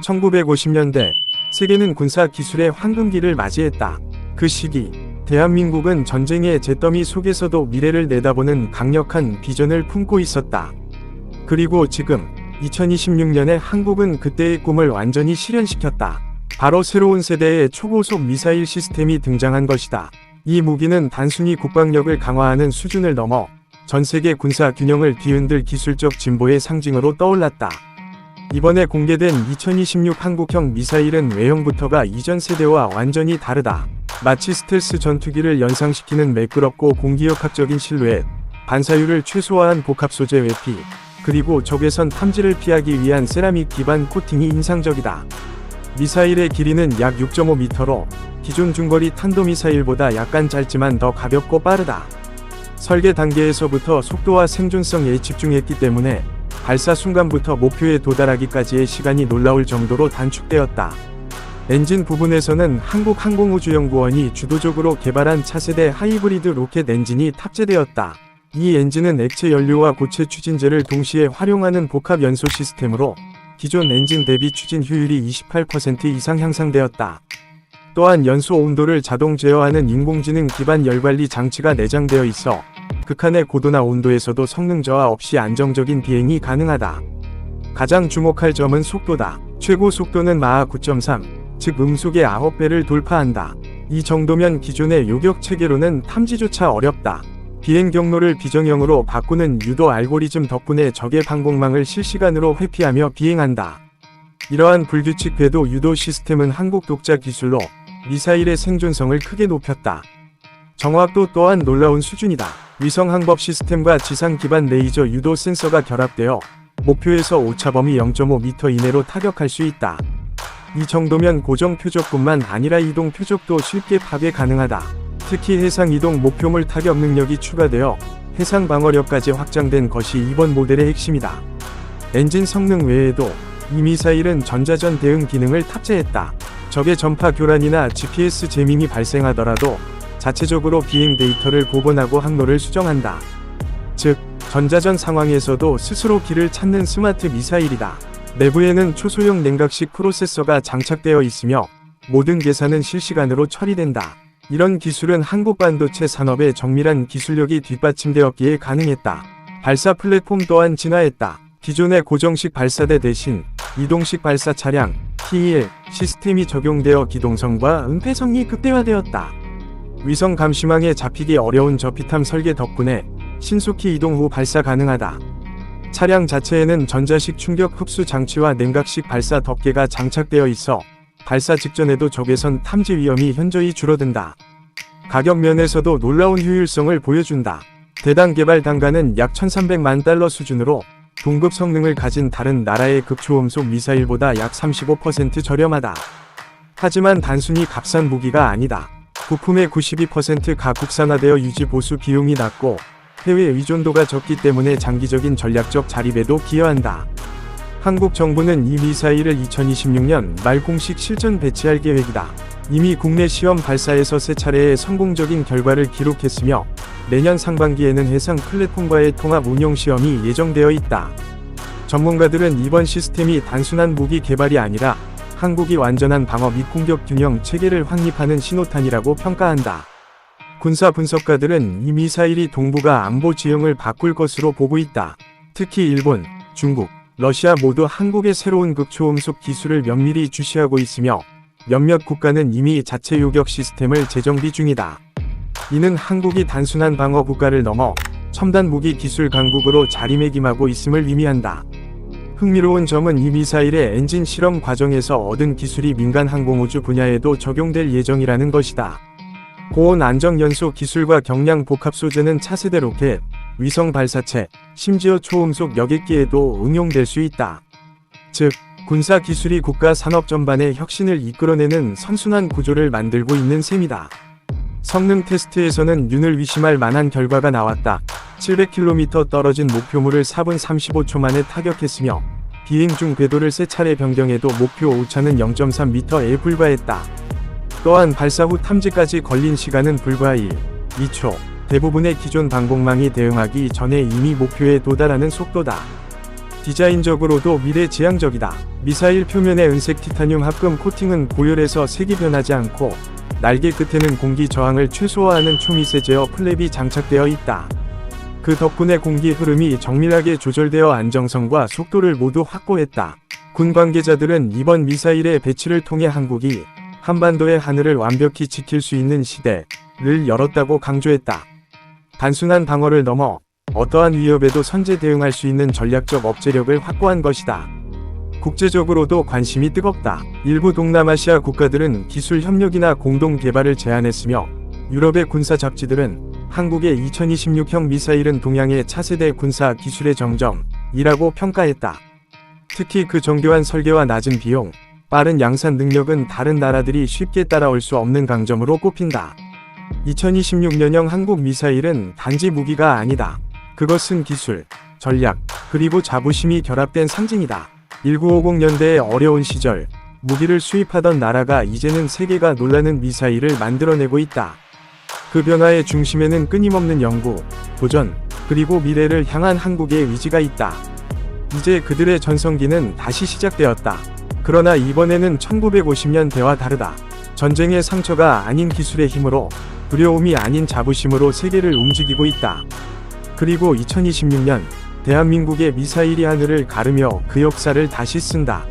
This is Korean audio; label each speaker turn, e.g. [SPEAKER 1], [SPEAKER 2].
[SPEAKER 1] 1950년대 세계는 군사 기술의 황금기를 맞이했다. 그 시기 대한민국은 전쟁의 잿더미 속에서도 미래를 내다보는 강력한 비전을 품고 있었다. 그리고 지금 2026년에 한국은 그때의 꿈을 완전히 실현시켰다. 바로 새로운 세대의 초고속 미사일 시스템이 등장한 것이다. 이 무기는 단순히 국방력을 강화하는 수준을 넘어 전 세계 군사 균형을 뒤흔들 기술적 진보의 상징으로 떠올랐다. 이번에 공개된 2026 한국형 미사일은 외형부터가 이전 세대와 완전히 다르다. 마치 스텔스 전투기를 연상시키는 매끄럽고 공기역학적인 실루엣, 반사율을 최소화한 복합 소재 외피, 그리고 적외선 탐지를 피하기 위한 세라믹 기반 코팅이 인상적이다. 미사일의 길이는 약 6.5m로 기존 중거리 탄도미사일보다 약간 짧지만 더 가볍고 빠르다. 설계 단계에서부터 속도와 생존성에 집중했기 때문에 발사 순간부터 목표에 도달하기까지의 시간이 놀라울 정도로 단축되었다. 엔진 부분에서는 한국항공우주연구원이 주도적으로 개발한 차세대 하이브리드 로켓 엔진이 탑재되었다. 이 엔진은 액체 연료와 고체 추진제를 동시에 활용하는 복합 연소 시스템으로 기존 엔진 대비 추진 효율이 28% 이상 향상되었다. 또한 연소 온도를 자동 제어하는 인공지능 기반 열관리 장치가 내장되어 있어 극한의 고도나 온도에서도 성능 저하 없이 안정적인 비행이 가능하다. 가장 주목할 점은 속도다. 최고 속도는 마하 9.3, 즉 음속의 9배를 돌파한다. 이 정도면 기존의 요격 체계로는 탐지조차 어렵다. 비행 경로를 비정형으로 바꾸는 유도 알고리즘 덕분에 적의 방공망을 실시간으로 회피하며 비행한다. 이러한 불규칙 궤도 유도 시스템은 한국 독자 기술로 미사일의 생존성을 크게 높였다. 정확도 또한 놀라운 수준이다. 위성 항법 시스템과 지상 기반 레이저 유도 센서가 결합되어 목표에서 오차 범위 0.5m 이내로 타격할 수 있다. 이 정도면 고정 표적뿐만 아니라 이동 표적도 쉽게 파괴 가능하다. 특히 해상 이동 목표물 타격 능력이 추가되어 해상 방어력까지 확장된 것이 이번 모델의 핵심이다. 엔진 성능 외에도 이 미사일은 전자전 대응 기능을 탑재했다. 적의 전파 교란이나 GPS 재밍이 발생하더라도 자체적으로 비행 데이터를 복원하고 항로를 수정한다. 즉, 전자전 상황에서도 스스로 길을 찾는 스마트 미사일이다. 내부에는 초소형 냉각식 프로세서가 장착되어 있으며 모든 계산은 실시간으로 처리된다. 이런 기술은 한국 반도체 산업의 정밀한 기술력이 뒷받침되었기에 가능했다. 발사 플랫폼 또한 진화했다. 기존의 고정식 발사대 대신 이동식 발사 차량 TEL 시스템이 적용되어 기동성과 은폐성이 극대화되었다. 위성 감시망에 잡히기 어려운 저피탐 설계 덕분에 신속히 이동 후 발사 가능하다. 차량 자체에는 전자식 충격 흡수 장치와 냉각식 발사 덮개가 장착되어 있어 발사 직전에도 적외선 탐지 위험이 현저히 줄어든다. 가격 면에서도 놀라운 효율성을 보여준다. 대당 개발 단가는 약 1300만 달러 수준으로 동급 성능을 가진 다른 나라의 극초음속 미사일보다 약 35% 저렴하다. 하지만 단순히 값싼 무기가 아니다. 부품의 92%가 국산화되어 유지 보수 비용이 낮고 해외 의존도가 적기 때문에 장기적인 전략적 자립에도 기여한다. 한국 정부는 이 미사일을 2026년 말 공식 실전 배치할 계획이다. 이미 국내 시험 발사에서 세 차례의 성공적인 결과를 기록했으며 내년 상반기에는 해상 플랫폼과의 통합 운용 시험이 예정되어 있다. 전문가들은 이번 시스템이 단순한 무기 개발이 아니라 한국이 완전한 방어 및 공격 균형 체계를 확립하는 신호탄이라고 평가한다. 군사 분석가들은 이 미사일이 동북아 안보 지형을 바꿀 것으로 보고 있다. 특히 일본, 중국, 러시아 모두 한국의 새로운 극초음속 기술을 면밀히 주시하고 있으며 몇몇 국가는 이미 자체 요격 시스템을 재정비 중이다. 이는 한국이 단순한 방어 국가를 넘어 첨단 무기 기술 강국으로 자리매김하고 있음을 의미한다. 흥미로운 점은 이 미사일의 엔진 실험 과정에서 얻은 기술이 민간 항공우주 분야에도 적용될 예정이라는 것이다. 고온 안정 연소 기술과 경량 복합 소재는 차세대 로켓, 위성 발사체, 심지어 초음속 여객기에도 응용될 수 있다. 즉, 군사 기술이 국가 산업 전반의 혁신을 이끌어내는 선순환 구조를 만들고 있는 셈이다. 성능 테스트에서는 윤을 의심할 만한 결과가 나왔다. 700km 떨어진 목표물을 4분 35초 만에 타격했으며 비행 중 궤도를 세 차례 변경해도 목표 오차는 0.3m에 불과했다. 또한 발사 후 탐지까지 걸린 시간은 불과 1, 2초. 대부분의 기존 방공망이 대응하기 전에 이미 목표에 도달하는 속도다. 디자인적으로도 미래 지향적이다. 미사일 표면의 은색 티타늄 합금 코팅은 고열에서 색이 변하지 않고 날개 끝에는 공기 저항을 최소화하는 초미세 제어 플랩이 장착되어 있다. 그 덕분에 공기 흐름이 정밀하게 조절되어 안정성과 속도를 모두 확보했다. 군 관계자들은 이번 미사일의 배치를 통해 한국이 한반도의 하늘을 완벽히 지킬 수 있는 시대를 열었다고 강조했다. 단순한 방어를 넘어 어떠한 위협에도 선제 대응할 수 있는 전략적 억제력을 확보한 것이다. 국제적으로도 관심이 뜨겁다. 일부 동남아시아 국가들은 기술 협력이나 공동 개발을 제안했으며 유럽의 군사 잡지들은 한국의 2026형 미사일은 동양의 차세대 군사 기술의 정점이라고 평가했다. 특히 그 정교한 설계와 낮은 비용, 빠른 양산 능력은 다른 나라들이 쉽게 따라올 수 없는 강점으로 꼽힌다. 2026년형 한국 미사일은 단지 무기가 아니다. 그것은 기술, 전략, 그리고 자부심이 결합된 상징이다. 1950년대의 어려운 시절, 무기를 수입하던 나라가 이제는 세계가 놀라는 미사일을 만들어내고 있다. 그 변화의 중심에는 끊임없는 연구, 도전, 그리고 미래를 향한 한국의 의지가 있다. 이제 그들의 전성기는 다시 시작되었다. 그러나 이번에는 1950년대와 다르다. 전쟁의 상처가 아닌 기술의 힘으로, 두려움이 아닌 자부심으로 세계를 움직이고 있다. 그리고 2026년, 대한민국의 미사일이 하늘을 가르며 그 역사를 다시 쓴다.